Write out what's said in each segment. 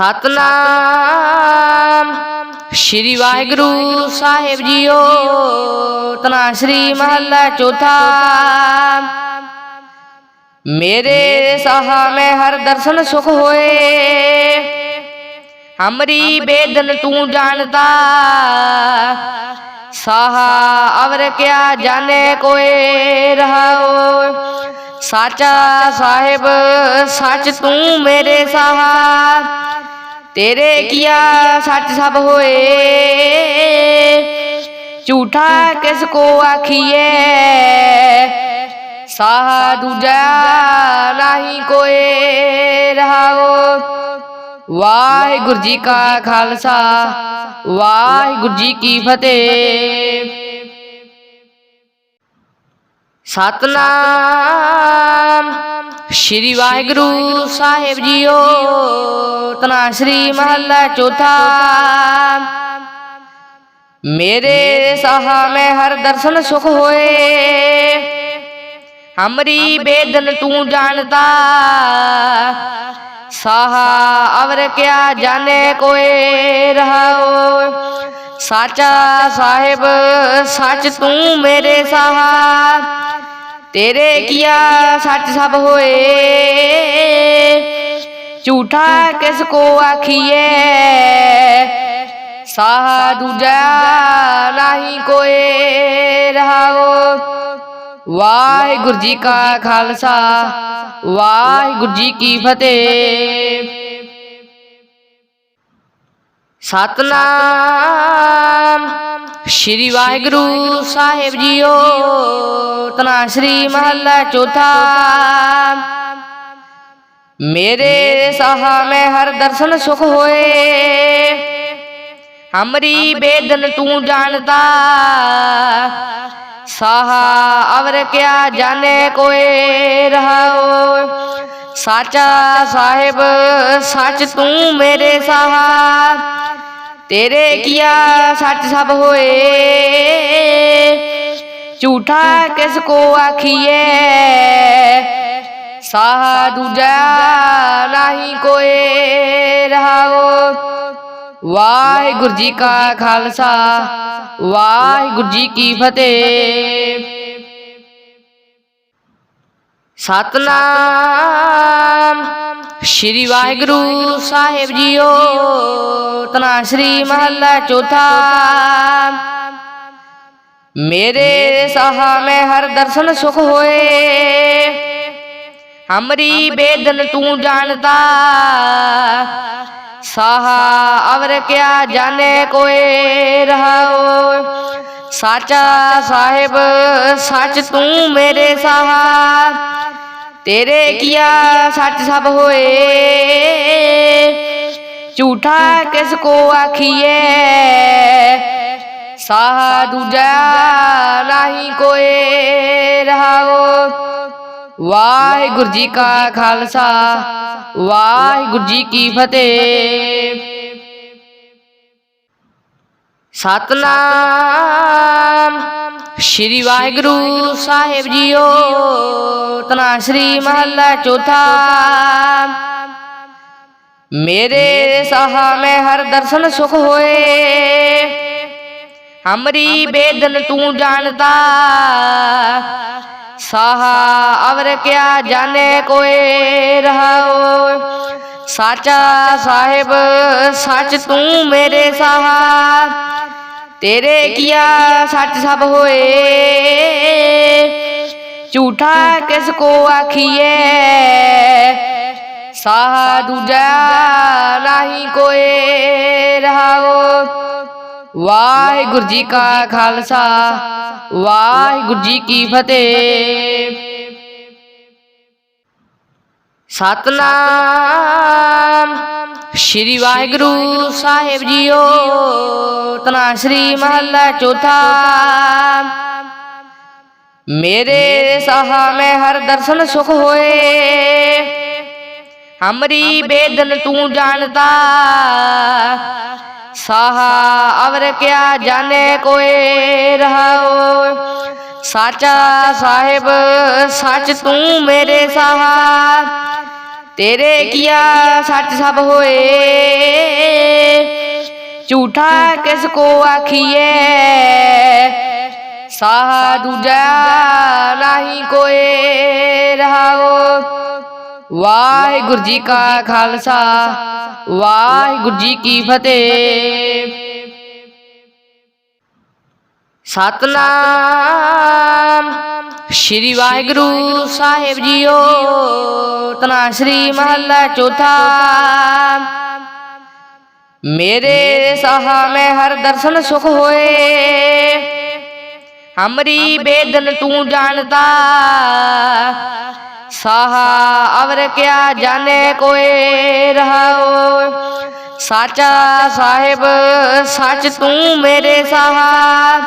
ਸਤਨਾਮ। ਸ਼੍ਰੀ ਵਾਹਿਗੁਰੂ ਸਾਹਿਬ ਜੀਓ। ਤਨਾ ਸ਼੍ਰੀ ਮਹੱਲਾ ਚੌਥਾ। ਮੇਰੇ ਸਾਹਾ ਮੈਂ ਹਰ ਦਰਸ਼ਨ ਸੁਖ ਹੋਏ। ਹਮਰੀ ਬੇਦਨ ਤੂੰ ਜਾਣਦਾ। ਸਾਹਾ ਅਵਰ ਕਿਆ ਜਾਣੇ ਕੋਏ ਰਹਾਓ। ਸਾਚਾ ਸਾਹਿਬ ਸੱਚ ਤੂੰ ਮੇਰੇ ਸਾਹਾ। तेरे किया सच सब होए। झूठा किसको आखिए? साह दूजा नहीं कोए रहाओ वाहिगुरु जी का खालसा। वाहेगुरु जी की फतेह। सतनाम। ਸ਼੍ਰੀ ਵਾਹਿਗੁਰੂ ਸਾਹਿਬ ਜੀਓ। ਤਨਾ ਸ਼੍ਰੀ ਮਹੱਲਾ ਚੌਥਾ। ਮੇਰੇ ਸਾਹਾ ਮੈਂ ਹਰ ਦਰਸ਼ਨ ਸੁਖ ਹੋਏ। ਹਮਰੀ ਬੇਦਨ ਤੂੰ ਜਾਣਦਾ। ਸਾਹਾ ਅਵਰ ਕਿਆ ਜਾਣੇ ਕੋਏ ਰਹਾਓ। ਸਾਚਾ ਸਾਹਿਬ ਸੱਚ ਤੂੰ ਮੇਰੇ ਸਾਹਾ। तेरे किया सच सब होए। झूठा किसको आखिए? साहा दूजा नाही कोए रहाओ वाहिगुरु जी का खालसा। वाहिगुरु जी की फतेह। सतनाम। ਸ਼੍ਰੀ ਵਾਹਿਗੁਰੂ ਸਾਹਿਬ ਜੀਓ ਤਨਾ ਸ਼੍ਰੀ ਮਹੱਲਾ ਚੌਥਾ। ਮੇਰੇ ਸਾਹਾ ਮੈਂ ਹਰ ਦਰਸ਼ਨ ਸੁਖ ਹੋਏ। ਹਮਰੀ ਬੇਦਨ ਤੂੰ ਜਾਣਦਾ। ਸਾਹਾ ਅਵਰ ਕਿਆ ਜਾਣੇ ਕੋਏ ਰਹਾਓ। ਸਾਚਾ ਸਾਹਿਬ ਸੱਚ ਤੂੰ ਮੇਰੇ ਸਾਹਾ। ਤੇਰੇ ਕੀਆ ਸੱਚ ਸਭ ਹੋਏ ਝੂਠਾ ਕਿਸ ਕੋ ਆਖੀਏ ਸਾਹਾ ਦੂਜਾ ਨਹੀਂ ਕੋਏ ਰਹਾਓ ਵਾਹਿਗੁਰੂ ਜੀ ਕਾ ਖਾਲਸਾ ਵਾਹਿਗੁਰੂ ਜੀ ਕੀ ਫਤਿਹ ਸਤਨਾਮ ਸ਼੍ਰੀ ਵਾਹਿਗੁਰੂ ਸਾਹਿਬ ਜੀਓ ਤਨਾ ਸ਼੍ਰੀ ਮਹੱਲਾ ਚੌਥਾ। ਮੇਰੇ ਸਾਹਾ ਮੈਂ ਹਰ ਦਰਸ਼ਨ ਸੁਖ ਹੋਏ। ਹਮਰੀ ਬੇਦਨ ਤੂੰ ਜਾਣਦਾ। ਸਾਹਾ ਅਵਰ ਕਿਆ ਜਾਣੇ ਕੋਏ ਰਹਾਓ। ਸਾਚਾ ਸਾਹਿਬ, ਸੱਚ ਤੂੰ ਮੇਰੇ ਸਾਹਾ। ਤੇਰੇ ਕੀਆ ਸੱਚ ਸਭ ਹੋਏ। ਝੂਠਾ ਕਿਸ ਕੋ ਆਖੀਏ ਸਾਹਾ ਦੂਜਾ ਨਹੀਂ ਕੋਏ ਰਹਾਓ ਵਾਹਿਗੁਰੂ ਜੀ ਕਾ ਖਾਲਸਾ ਵਾਹਿਗੁਰੂ ਜੀ ਕੀ ਫਤਿਹ ਸਤਨਾਮ ਸ਼੍ਰੀ ਵਾਹਿਗੁਰੂ ਸਾਹਿਬ ਜੀਓ ਤਨਾ ਸ਼੍ਰੀ ਮਹੱਲਾ ਚੌਥਾ मेरे सहा में हर दर्शन सुख होए। हमरी बेदन तू जानता। साहा अवर क्या जाने कोए रहा साचा साहेब, सच तू मेरे साहा। तेरे किया सच सब होए। झूठा किसको आखिए? ਆਖੀਏ ਸਾਹਾ ਦੂਜਾ ਨਹੀਂ ਕੋਏ ਰਹਾਓ ਵਾਹਿਗੁਰੂ ਜੀ ਕਾ ਖਾਲਸਾ ਵਾਹਿਗੁਰੂ ਜੀ ਕੀ ਫਤਿਹ ਸਤਨਾਮ ਸ਼੍ਰੀ ਵਾਹਿਗੁਰੂ ਸਾਹਿਬ ਜੀਓ ਤਨਾ ਸ਼੍ਰੀ ਮਹੱਲਾ ਚੌਥਾ ਮੇਰੇ ਸਾਹਾ ਮੈਂ ਹਰ ਦਰਸ਼ਨ ਸੁਖ ਹੋਏ ਹਮਰੀ ਬੇਦਨ ਤੂੰ ਜਾਣਦਾ ਸਾਹਾ ਅਵਰ ਕਿਆ ਜਾਣੇ ਕੋਏ ਰਹਾਓ ਸਾਚਾ ਸਾਹਿਬ ਸੱਚ ਤੂੰ ਮੇਰੇ ਸਾਹਾ ਤੇਰੇ ਕੀਆ ਸੱਚ ਸਭ ਹੋਏ ਝੂਠਾ ਕਿਸ ਕੋ ਆਖੀਏ ਸਾਹ ਦੂਜਾ ਨਹੀਂ ਕੋਏ ਰਹਾਓ ਵਾਹਿਗੁਰੂ ਜੀ ਕਾ ਖਾਲਸਾ ਵਾਹਿਗੁਰੂ ਜੀ ਕੀ ਫਤਿਹ। ਸਤਨਾਮ। ਸ਼੍ਰੀ ਵਾਹਿਗੁਰੂ ਸਾਹਿਬ ਜੀਓ ਤਨਾ ਸ਼੍ਰੀ ਮਹੱਲਾ ਚੌਥਾ। ਮੇਰੇ ਸਹਾ ਮੈਂ ਹਰ ਦਰਸ਼ਨ ਸੁਖ ਹੋਏ। ਹਮਰੀ ਬੇਦਨ ਤੂੰ ਜਾਣਦਾ। साहा अवर क्या जाने कोई रहाओ। साचा साहेब, सच तू मेरे साहा।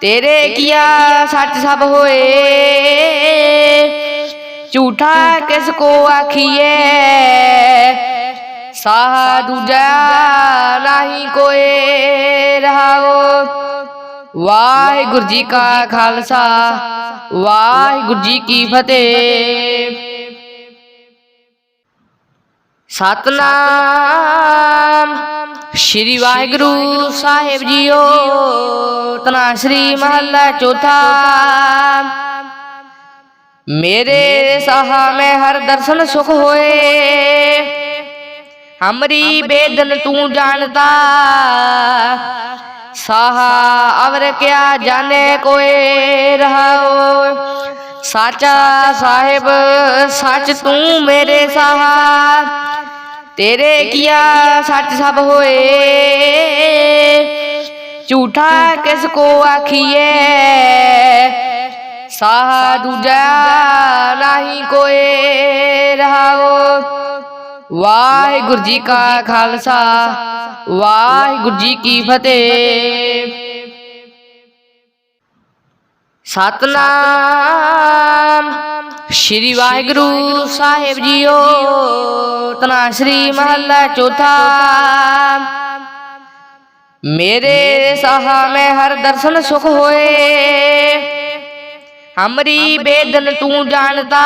तेरे किया सच सब होए। झूठा किसको आखिए? साहा दूजा नहीं कोई रहाओ। ਵਾਹਿਗੁਰੂ ਜੀ ਕਾ ਖਾਲਸਾ ਵਾਹਿਗੁਰੂ ਜੀ ਕੀ ਫਤਿਹ। ਸਤਨਾਮ। ਸ਼੍ਰੀ ਵਾਹਿਗੁਰੂ ਸਾਹਿਬ ਜੀਓ। ਤਨਾ ਸ਼੍ਰੀ ਮਹੱਲਾ ਚੌਥਾ। ਮੇਰੇ ਸਹਾ ਮੈਂ ਹਰ ਦਰਸ਼ਨ ਸੁਖ ਹੋਏ। ਹਮਰੀ ਬੇਦਨ ਤੂੰ ਜਾਣਦਾ। ਸਾਹਾ ਅਵਰ ਕਿਆ ਜਾਣੇ ਕੋਏ ਰਹਾਓ? ਸਾਚਾ ਸਾਹਿਬ, ਸੱਚ ਤੂੰ ਮੇਰੇ ਸਾਹਾ। ਤੇਰੇ ਕੀਆ ਸੱਚ ਸਭ ਹੋਏ। ਝੂਠਾ ਕਿਸ ਕੋ ਆਖੀਏ ਸਾਹ ਦੂਜਾ ਨਹੀਂ ਕੋਏ। ਵਾਹਿਗੁਰੂ ਜੀ ਕਾ ਖਾਲਸਾ ਵਾਹਿਗੁਰੂ ਜੀ ਕੀ ਫਤਿਹ। ਸਤਨਾਮ ਸ਼੍ਰੀ ਵਾਹਿਗੁਰੂ ਸਾਹਿਬ ਜੀਓ। ਤਨਾ ਸ਼੍ਰੀ ਮਹੱਲਾ ਚੌਥਾ। ਮੇਰੇ ਸਹਾ ਮੈਂ ਹਰ ਦਰਸ਼ਨ ਸੁਖ ਹੋਏ। ਹਮਰੀ ਬੇਦਨ ਤੂੰ ਜਾਣਦਾ।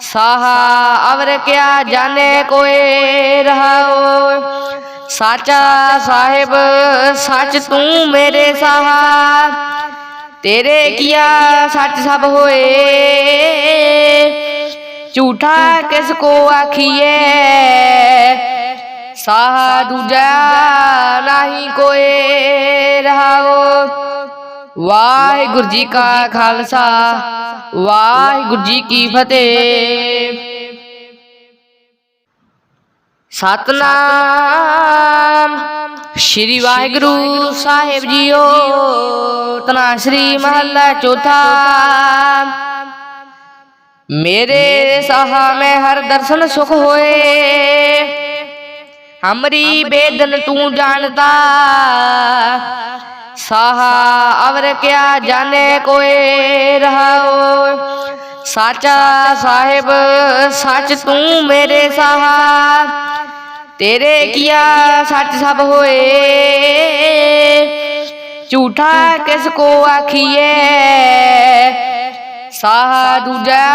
साहा अवर क्या जाने कोई रहाओ। साचा साहेब, सच तू मेरे साहा। तेरे किया सच सब होए। झूठा किसको आखिए? साहा दूजा नहीं कोए रहाओ। ਵਾਹਿਗੁਰੂ ਜੀ ਕਾ ਖਾਲਸਾ ਵਾਹਿਗੁਰੂ ਜੀ ਕੀ ਫਤਿਹ। ਸਤਨਾਮ। ਸ਼੍ਰੀ ਵਾਹਿਗੁਰੂ ਸਾਹਿਬ ਜੀਓ। ਤਨਾ ਸ਼੍ਰੀ ਮਹੱਲਾ ਚੌਥਾ। ਮੇਰੇ ਸਹਾ ਮੈਂ ਹਰ ਦਰਸ਼ਨ ਸੁਖ ਹੋਏ। ਹਮਰੀ ਬੇਦਨ ਤੂੰ ਜਾਣਦਾ। साहा अवर क्या जाने कोए रहो साचा साहेब, सच तू मेरे साहा। तेरे किया सच सब होए। झूठा किसको आखिए? साहा दूजा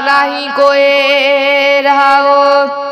नहीं कोए रहो